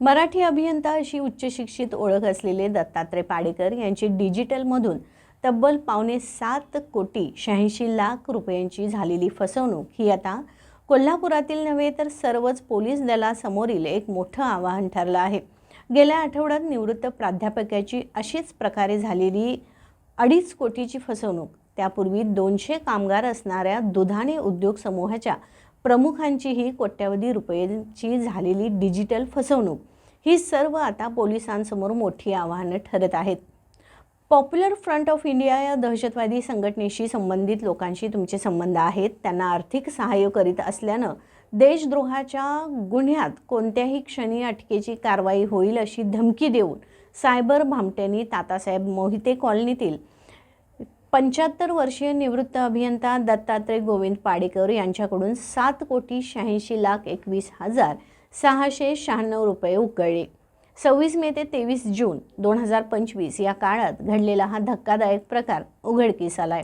मराठी अभियंता अशी उच्च शिक्षित ओळख असलेले दत्तात्रय पाडेकर यांची डिजिटलमधून तब्बल पावणे सात कोटी शहाऐंशी लाख रुपयांची झालेली फसवणूक ही आता कोल्हापुरातील नव्हे तर सर्वच पोलीस दलासमोरील एक मोठं आवाहन ठरलं आहे. गेल्या आठवड्यात निवृत्त प्राध्यापकाची अशीच प्रकारे झालेली अडीच कोटीची फसवणूक त्यापूर्वी दोनशे कामगार असणाऱ्या दुधाने उद्योग समूहाच्या प्रमुखांचीही कोट्यवधी रुपयांची झालेली डिजिटल फसवणूक ही सर्व आता पोलिसांसमोर मोठी आव्हानं ठरत आहेत. पॉप्युलर फ्रंट ऑफ इंडिया या दहशतवादी संघटनेशी संबंधित लोकांशी तुमचे संबंध आहेत. त्यांना आर्थिक सहाय्य करीत असल्यानं देशद्रोहाच्या गुन्ह्यात कोणत्याही क्षणी अटकेची कारवाई होईल अशी धमकी देऊन सायबर भामट्यांनी तातासाहेब मोहिते कॉलनीतील पंच्याहत्तर वर्षीय निवृत्त अभियंता दत्तात्रय गोविंद पाडेकर यांच्याकडून सात कोटी शहाऐंशी लाख एकवीस हजार सहाशे शहाण्णव रुपये उकळले. सव्वीस मे ते तेवीस जून दोन हजार पंचवीस या काळात घडलेला हा धक्कादायक प्रकार उघडकीस आलाय.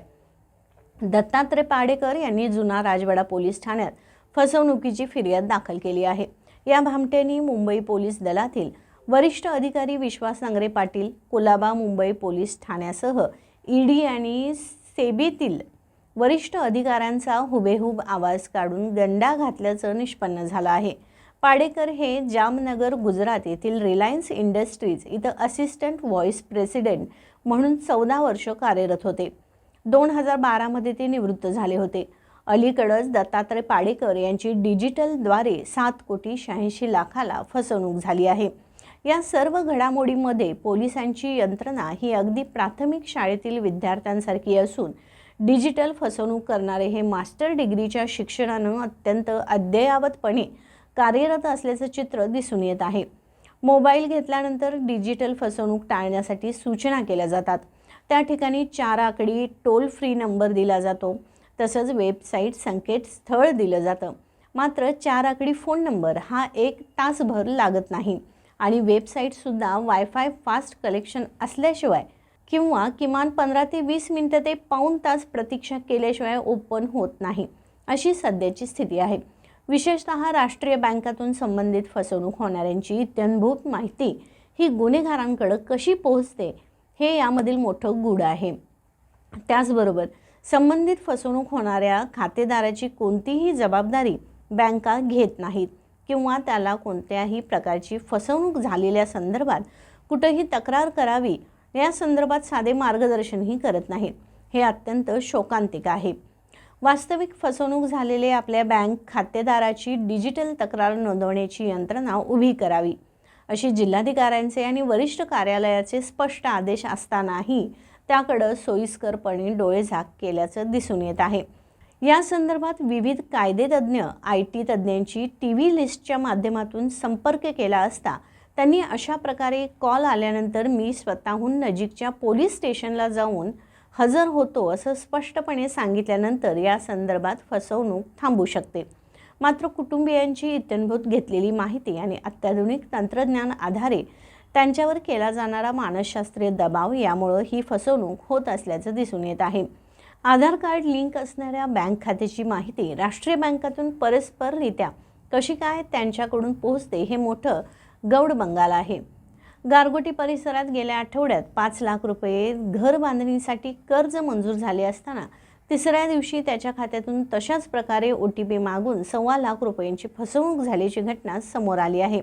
दत्तात्रय पाडेकर यांनी जुना राजवाडा पोलीस ठाण्यात फसवणुकीची फिर्याद दाखल केली आहे. या भामट्यांनी मुंबई पोलीस दलातील वरिष्ठ अधिकारी विश्वास नांगरे पाटील कुलाबा मुंबई पोलीस ठाण्यासह ईडी आणि सेबीतील वरिष्ठ अधिकाऱ्यांचा हुबेहूब आवाज काढून गंडा घातल्याचं निष्पन्न झालं आहे. पाडेकर हे जामनगर गुजरात येथील रिलायन्स इंडस्ट्रीज इथं असिस्टंट व्हॉइस प्रेसिडेंट म्हणून चौदा वर्ष कार्यरत होते. दोन हजार बारामध्ये ते निवृत्त झाले होते. अलीकडंच दत्तात्रय पाडेकर यांची डिजिटलद्वारे सात कोटी शहाऐंशी लाखाला फसवणूक झाली आहे. या सर्व घडामोडीमध्ये पोलिसांची यंत्रणा ही अगदी प्राथमिक शाळेतील विद्यार्थ्यांसारखी असून डिजिटल फसवणूक करणारे हे मास्टर डिग्रीच्या शिक्षणानं अत्यंत अद्ययावतपणे कार्यरत असल्याचं चित्र दिसून येत आहे. मोबाईल घेतल्यानंतर डिजिटल फसवणूक टाळण्यासाठी सूचना केल्या जातात. त्या ठिकाणी चार आकडी टोल फ्री नंबर दिला जातो. तसंच वेबसाईट संकेतस्थळ दिलं जातं. मात्र चार आकडी फोन नंबर हा एक तासभर लागत नाही आणि वेबसाईटसुद्धा वायफाय फास्ट कलेक्शन असल्याशिवाय किंवा किमान पंधरा ते वीस मिनटं ते पाऊण तास प्रतीक्षा केल्याशिवाय ओपन होत नाही अशी सध्याची स्थिती आहे. विशेषतः राष्ट्रीय बँकातून संबंधित फसवणूक होणाऱ्यांची इत्यंभूत माहिती ही गुन्हेगारांकडं कशी पोहोचते हे यामधील मोठं गूढ आहे. त्याचबरोबर संबंधित फसवणूक होणाऱ्या खातेदाराची कोणतीही जबाबदारी बँका घेत नाहीत किंवा त्याला कोणत्याही प्रकारची फसवणूक झालेल्या संदर्भात कुठंही तक्रार करावी या संदर्भात साधे मार्गदर्शनही करत नाहीत. हे अत्यंत शोकांतिक आहे. वास्तविक फसवणूक झालेले आपल्या बँक खातेदाराची डिजिटल तक्रार नोंदवण्याची यंत्रणा उभी करावी अशी जिल्हाधिकाऱ्यांचे आणि वरिष्ठ कार्यालयाचे स्पष्ट आदेश असतानाही त्याकडं सोयीस्करपणे डोळेझाक केल्याचं दिसून येत आहे. या संदर्भात विविध कायदेतज्ञ आय टी तज्ज्ञांची टी व्ही लिस्टच्या माध्यमातून संपर्क केला असता त्यांनी अशा प्रकारे कॉल आल्यानंतर मी स्वतःहून नजीकच्या पोलीस स्टेशनला जाऊन हजर होतो असं स्पष्टपणे सांगितल्यानंतर या संदर्भात फसवणूक थांबू शकते. मात्र कुटुंबियांची इत्यंभूत घेतलेली माहिती आणि अत्याधुनिक तंत्रज्ञान आधारे त्यांच्यावर केला जाणारा मानसशास्त्रीय दबाव यामुळं ही फसवणूक होत असल्याचं दिसून येत आहे. आधार कार्ड लिंक असणाऱ्या बँक खात्याची माहिती राष्ट्रीय बँकातून परस्पररित्या कशी काय त्यांच्याकडून पोहोचते हे मोठं गौड बंगाल आहे. गारगोटी परिसरात गेल्या आठवड्यात पाच लाख रुपये घर बांधणीसाठी कर्ज मंजूर झाले असताना तिसऱ्या दिवशी त्याच्या खात्यातून तशाच प्रकारे ओ टी पी मागून सव्वा लाख रुपयांची फसवणूक झाल्याची घटना समोर आली आहे.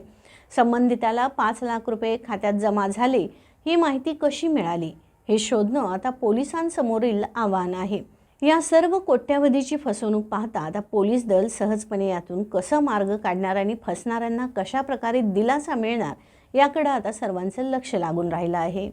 संबंधिताला पाच लाख रुपये खात्यात जमा झाले ही माहिती कशी मिळाली हे शोधणं आता पोलिसांसमोरील आव्हान आहे. या सर्व कोट्यावधीची फसवणूक पाहता आता पोलीस दल सहजपणे यातून कसं मार्ग काढणार आणि फसणाऱ्यांना कशा प्रकारे दिलासा मिळणार याकडं आता सर्वांचं लक्ष लागून राहिलं आहे.